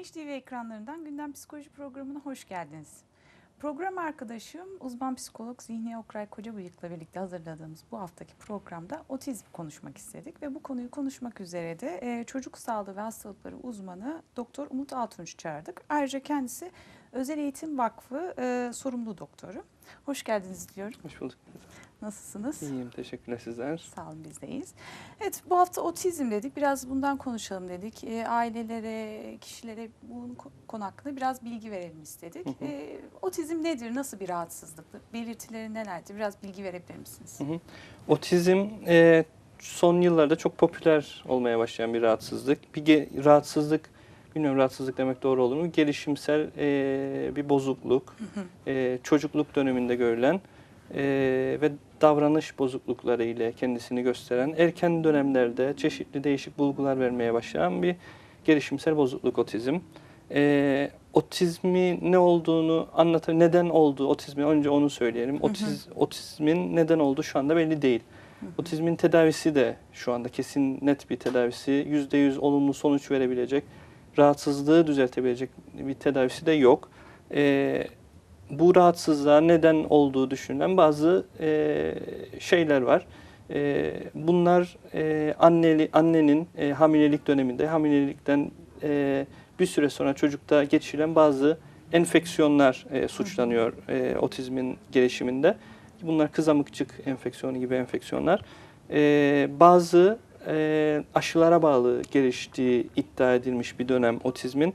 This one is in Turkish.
Güneş TV ekranlarından Gündem Psikoloji programına hoş geldiniz. Program arkadaşım uzman psikolog Zihni Okray Kocabıyık'la birlikte hazırladığımız bu haftaki programda otizm konuşmak istedik. Ve bu konuyu konuşmak üzere de e, çocuk sağlığı ve hastalıkları uzmanı Doktor Umut Altunç çağırdık. Ayrıca kendisi Özel Eğitim Vakfı e, sorumlu doktoru. Hoş geldiniz diliyorum. Hoş bulduk. Nasılsınız? İyiyim, teşekkürler sizler. Sağ olun biz de iyiyiz. Evet bu hafta otizm dedik. Biraz bundan konuşalım dedik. E, ailelere, kişilere bu konu hakkında biraz bilgi verelim istedik. Hı hı. E, otizm nedir? Nasıl bir rahatsızlıktır? Belirtileri nelerdir? Biraz bilgi verebilir misiniz? Hı hı. Otizm e, son yıllarda çok popüler olmaya başlayan bir rahatsızlık. Bir rahatsızlık, bilmiyorum rahatsızlık demek doğru olur mu? Gelişimsel e, bir bozukluk, e, çocukluk döneminde görülen e, ve davranış bozuklukları ile kendisini gösteren, erken dönemlerde çeşitli değişik bulgular vermeye başlayan bir gelişimsel bozukluk otizm. E, otizmi ne olduğunu anlatır, neden olduğu otizmi önce onu söyleyelim. hı. Otiz, otizmin neden olduğu şu anda belli değil. Otizmin tedavisi de şu anda kesin net bir tedavisi, %100 olumlu sonuç verebilecek, rahatsızlığı düzeltebilecek bir tedavisi de yok. Ee, bu rahatsızlığa neden olduğu düşünülen bazı e, şeyler var. E, bunlar e, anneli, annenin e, hamilelik döneminde, hamilelikten e, bir süre sonra çocukta geçirilen bazı enfeksiyonlar e, suçlanıyor e, otizmin gelişiminde. Bunlar kızamıkçık enfeksiyonu gibi enfeksiyonlar. E, bazı e, aşılara bağlı geliştiği iddia edilmiş bir dönem otizmin.